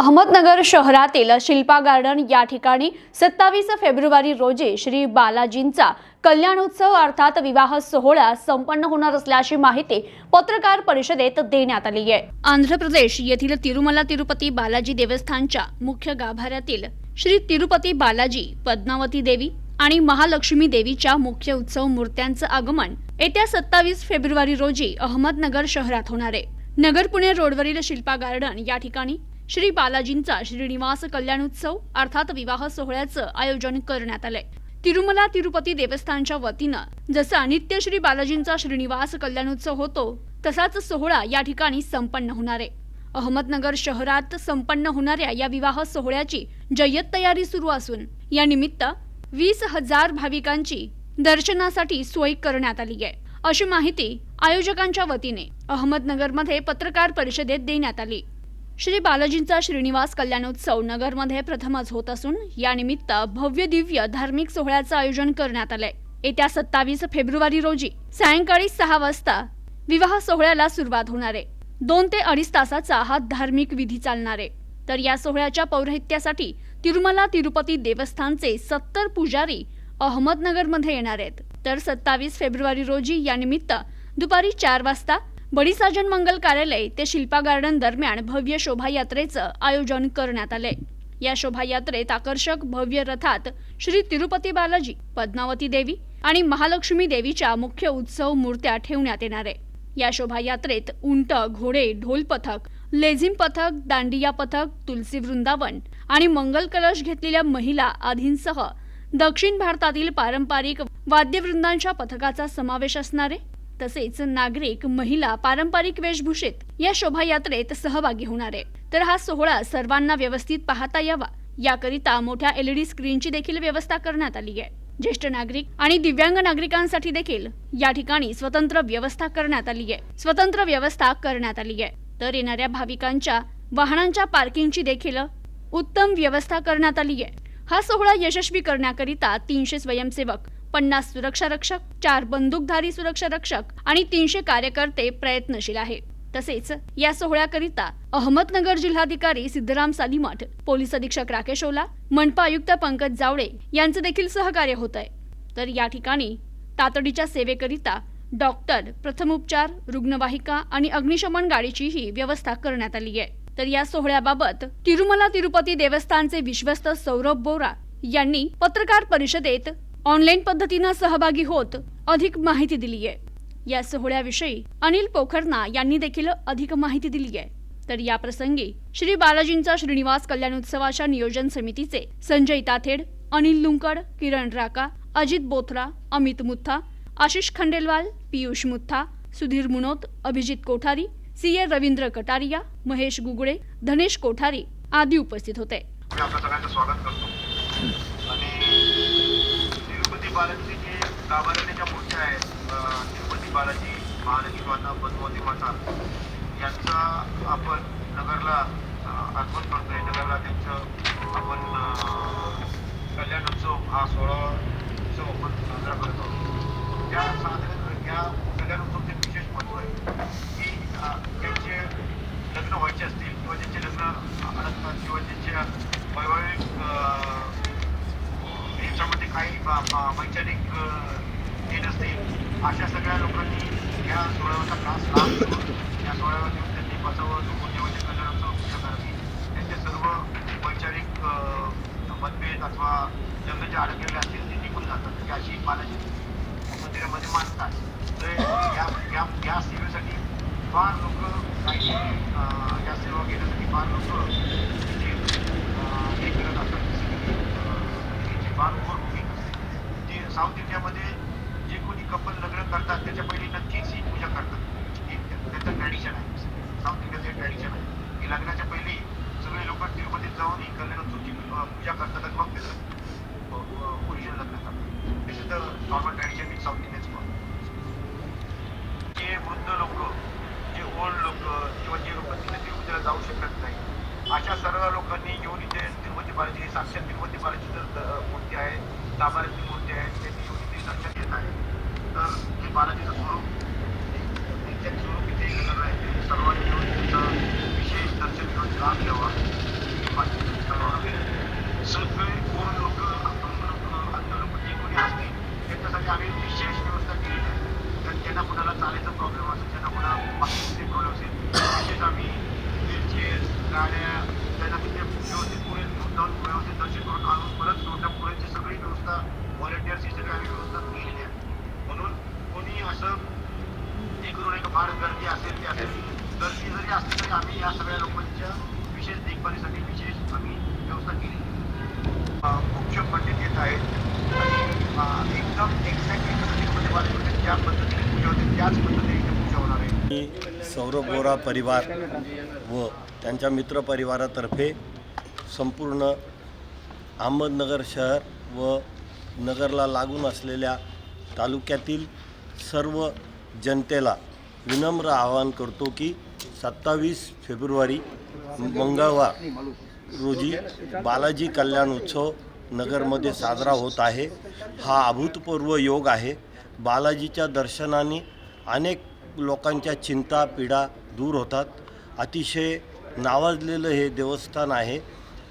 अहमदनगर शहरातील शिल्पा गार्डन या ठिकाणी सत्तावीस फेब्रुवारी रोजी श्री बालाजींचा कल्याणोत्सव अर्थात विवाह सोहळा संपन्न होणार असल्याची माहिती पत्रकार परिषदेत देण्यात आली आहे. आंध्र प्रदेश येथील तिरुमला तिरुपती बालाजी देवस्थानच्या मुख्य गाभाऱ्यातील श्री तिरुपती बालाजी पद्मावती देवी आणि महालक्ष्मी देवीच्या मुख्य उत्सव मूर्त्यांचं आगमन येत्या सत्तावीस फेब्रुवारी रोजी अहमदनगर शहरात होणार आहे. नगर पुणे रोडवरील शिल्पा गार्डन या ठिकाणी श्री बालाजींचा श्रीनिवास कल्याण उत्सव अर्थात विवाह सोहळ्याचं आयोजन करण्यात आलंय. तिरुमला तिरुपती देवस्थानच्या वतीनं जसा नित्य श्री बालाजींचा श्रीनिवास कल्याण उत्सव होतो तसाच सोहळा या ठिकाणी संपन्न होणार आहे. अहमदनगर शहरात संपन्न होणाऱ्या या विवाह सोहळ्याची जय्यत तयारी सुरू असून या निमित्त वीस हजार भाविकांची दर्शनासाठी सोय करण्यात आली आहे. अशी माहिती आयोजकांच्या वतीने अहमदनगरमध्ये पत्रकार परिषदेत देण्यात आली. श्री बालाजींचा श्रीनिवास कल्याणोत्सव नगरमध्ये प्रथमच होत असून यानिमित्त भव्य दिव्य धार्मिक सोहळ्याचं आयोजन करण्यात आलंय. येत्या सत्तावीस फेब्रुवारी रोजी सायंकाळी सहा वाजता विवाह सोहळ्याला सुरुवात होणार आहे. दोन ते अडीच तासाचा हा धार्मिक विधी चालणार आहे. तर या सोहळ्याच्या पौरोहित्यासाठी तिरुमला तिरुपती देवस्थानचे सत्तर पुजारी अहमदनगरमध्ये येणार आहेत. तर सत्तावीस फेब्रुवारी रोजी यानिमित्त दुपारी चार वाजता बडीसाजन मंगल कार्यालय ते शिल्पा गार्डन दरम्यान भव्य शोभायात्रेचं आयोजन करण्यात आलंय. या शोभायात्रेत आकर्षक भव्य रथात श्री तिरुपती बालाजी पद्मावती देवी आणि महालक्ष्मी देवीच्या मुख्य उत्सव मूर्त्या ठेवण्यात येणार आहे. या शोभायात्रेत उंट घोडे ढोल पथक लेझिम पथक दांडिया पथक तुलसी वृंदावन आणि मंगल कलश घेतलेल्या महिला आदींसह दक्षिण भारतातील पारंपरिक वाद्यवृंदांच्या पथकाचा समावेश असणार आहे. तसेच नागरिक महिला पारंपरिक वेशभूषेत या शोभायात्रेत सहभागी होणार आहे तर हा सोहळा सर्वांना व्यवस्थित पाहता यावा. याकरिता मोठ्या एलईडी स्क्रीनची देखील व्यवस्था करण्यात आली आहे. ज्येष्ठ नागरिक आणि दिव्यांग नागरिकांसाठी देखील या ठिकाणी स्वतंत्र व्यवस्था करण्यात आली आहे. स्वतंत्र व्यवस्था करण्यात आली आहे. तर येणाऱ्या भाविकांच्या वाहनांच्या पार्किंगची देखील उत्तम व्यवस्था करण्यात आली आहे. हा सोहळा यशस्वी करण्याकरिता तीनशे स्वयंसेवक पन्नास सुरक्षा रक्षक चार बंदूकधारी सुरक्षा रक्षक आणि तीनशे कार्यकर्ते प्रयत्नशील आहे तसेच या सोहळ्याकरिता अहमदनगर जिल्हाधिकारी सिद्धराम सालीमठ पोलीस अधीक्षक राकेश ओला मनपा आयुक्त पंकज जावडे यांचं देखील सहकार्य होत आहे तर या ठिकाणी तातडीच्या सेवेकरिता डॉक्टर प्रथमोपचार रुग्णवाहिका आणि अग्निशमन गाडीचीही व्यवस्था करण्यात आली आहे. तर या सोहळ्याबाबत तिरुमला तिरुपती देवस्थानचे विश्वस्त सौरभ बोरा यांनी पत्रकार परिषदेत ऑनलाईन पद्धतीनं सहभागी होत अधिक माहिती दिली आहे या सोहळ्याविषयी अनिल पोखरना यांनी देखील अधिक माहिती दिली आहे तर या प्रसंगी श्री बालाजींचा श्रीनिवास कल्याण उत्सवाच्या नियोजन समितीचे संजय ताथेड अनिल लुंकड किरण राका अजित बोथरा अमित मुथा आशिष खंडेलवाल पियुष मुथा सुधीर मुनोत अभिजित कोठारी सी ए रवींद्र कटारिया महेश गुगळे धनेश कोठारी आदी उपस्थित होते. स्वागत करतो. तिरुपती बालाजी जे गाभाऱ्याच्या ज्या मूर्त्या आहेत. तिरुपती बालाजी महालक्ष्मी माता पद्मावती माता यांचा आपण नगरला अं, अर्पण करतोय. नगरला त्यांचं आपण कल्याण उत्सव हा सोळा उत्सव आपण साजरा करतो त्या साधारण या कल्याणोत्सवचे विशेष महत्त्व आहे की अं, ज्यांचे लग्न व्हायचे असतील किंवा ज्यांचे लग्न अडकतात किंवा ज्यांच्या वैवाहिक अं, याच्यामध्ये काही ब- ब- वैचारिक हे नसतील. अशा सगळ्या लोकांनी या सोहळ्याचा त्रास लाभ या सोहळ्यावर येऊन त्यांनी बसावं झोपून देवाच्या कल्याणाचं पूजा करावी. त्यांचे सर्व वैचारिक मतभेद अथवा लग्न जे अडकलेले असतील ते निघून जातात. म्हणजे अशी बालाजी मंदिरामध्ये मानतात. तर या या या सेवेसाठी फार लोक काही या सेवा घेण्यासाठी फार लोक हे करत असतात. जसं की, फार साऊथ इंडियामध्ये जे कोणी कपल लग्न करतात त्याच्या पहिले नक्कीच ही पूजा करतात. हे त्याचं ट्रॅडिशन आहे. साऊथ इंडियाचं हे ट्रॅडिशन आहे. की लग्नाच्या पहिले सगळे लोक तिरुपतीत जाऊन ही कल्याणोत्सवची पूजा करतात आणि मग त्याचं ओरिजिनल लग्न करतात. This is the normal tradition in South Indians जे वृद्ध लोक जे ओल्ड लोक किंवा जे लोक तिथे तिरुपतीला जाऊ शकत नाही अशा सर्व लोकांनी येऊन इथे तिरुपती बालाजी साक्षात तिरुपती बालाजी मूर्ती आहे गाभाऱ्याची मूर्ती आहे. तर जे बालाजीचं स्वरूप स्वरूप इथे सर्वांनी मिळून त्याचं विशेष दर्शन घेऊन लाभ घ्यावा सगळे कोण लोक अपंग लोक जे कोणी असतील त्यांच्यासाठी आम्ही विशेष व्यवस्था केलेली आहे. तर त्यांना कुणाला चालायचा प्रॉब्लेम फार गर्दी असेल ते असेल. गर्दी जरी असली तरी आम्ही या सगळ्या लोकांच्या विशेष देखभालीसाठी विशेष आम्ही व्यवस्था केली. मुख्य पंडित येत आहेत. आणि एकदम एक्झॅक्टली तिरुपती बालाजीमध्ये ज्या पद्धतीने पूजा होते त्याच पद्धतीने इथे पूजा होणार आहे. मी सौरभ बोरा परिवार व त्यांच्या मित्रपरिवारातर्फे संपूर्ण अहमदनगर शहर व नगरला लागून असलेल्या तालुक्यातील सर्व जनतेला विनम्र आवाहन करतो की सत्तावीस फेब्रुवारी मंगळवार रोजी बालाजी कल्याण उत्सव नगरमध्ये साजरा होत आहे. हा अभूतपूर्व योग आहे. बालाजीच्या दर्शनाने अनेक लोकांच्या चिंता पीडा दूर होतात. अतिशय नावाजलेलं हे देवस्थान आहे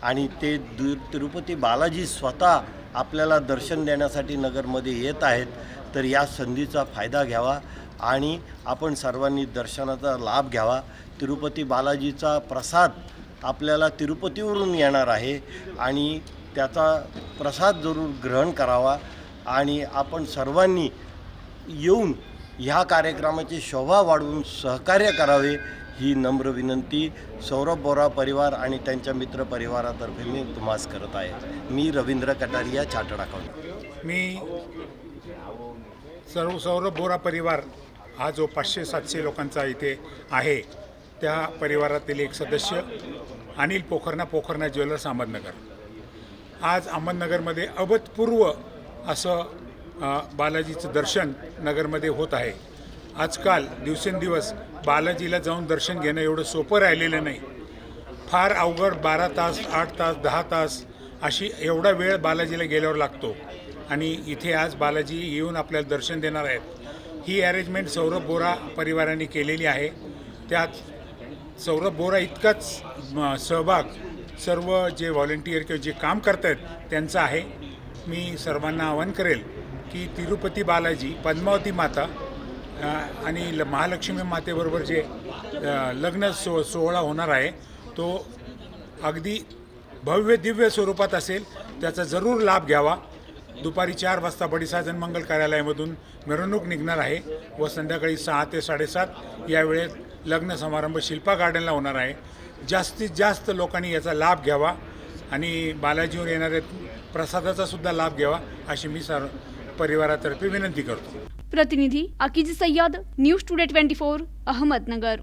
आणि ते दु तिरुपती बालाजी स्वतः आपल्याला दर्शन देण्यासाठी नगरमध्ये येत आहेत. तर या संधीचा फायदा घ्यावा. आणि आपण सर्वांनी दर्शनाचा लाभ घ्यावा. तिरुपती बालाजीचा प्रसाद आपल्याला तिरुपतीवरून येणार आहे आणि त्याचा प्रसाद जरूर ग्रहण करावा आणि आपण सर्वांनी येऊन ह्या कार्यक्रमाची शोभा वाढवून सहकार्य करावे ही नम्र विनंती सौरभ बोरा परिवार आणि त्यांच्या मित्र परिवारातर्फे मी तुम्हास करत आहे. मी रवींद्र कटारिया चार्टर्ड अकाउंट मी सर्व सौरभ बोरा परिवार हा जो पाचशे सातशे लोकांचा इथे आहे त्या परिवारातील एक सदस्य अनिल पोखरणा पोखरणा ज्वेलर्स अहमदनगर. आज अहमदनगरमध्ये अभूतपूर्व असं बालाजीचं दर्शन नगरमध्ये होत आहे. आजकाल दिवसेंदिवस बालाजीला जाऊन दर्शन घेणं एवढं सोपं राहिलेलं नाही. फार अवघड बारा तास आठ तास दहा तास अशी एवढा वेळ बालाजीला गेल्यावर लागतो. आणि इथे आज बालाजी येऊन आपल्याला दर्शन देणार आहेत. ही अरेंजमेंट सौरभ बोरा परिवाराने केलेली आहे. त्यात सौरभ बोरा इतकाच सहभाग सर्व जे व्हॉलेंटियर किंवा जे काम करत आहेत त्यांचं आहे. मी सर्वांना आवाहन करेल की तिरुपती बालाजी पद्मावती माता आणि ल- महालक्ष्मी मातेबरोबर जे लग्न सो सोहळा होणार आहे तो अगदी भव्य दिव्य स्वरूपात असेल. त्याचा जरूर लाभ घ्यावा. दुपारी चार वाजता बडीसाजन मंगल कार्यालयामधून मिरवणूक निघणार आहे व संध्याकाळी सहा ते साडेसात या वेळेत लग्न समारंभ शिल्पा गार्डनला होणार आहे. जास्तीत जास्त लोकांनी याचा लाभ घ्यावा आणि बालाजीवर येणाऱ्या प्रसादाचा सुद्धा लाभ घ्यावा अशी मी सर परिवारातर्फे विनंती करतो. प्रतिनिधी Akij Sayyad news today twenty four Ahmednagar.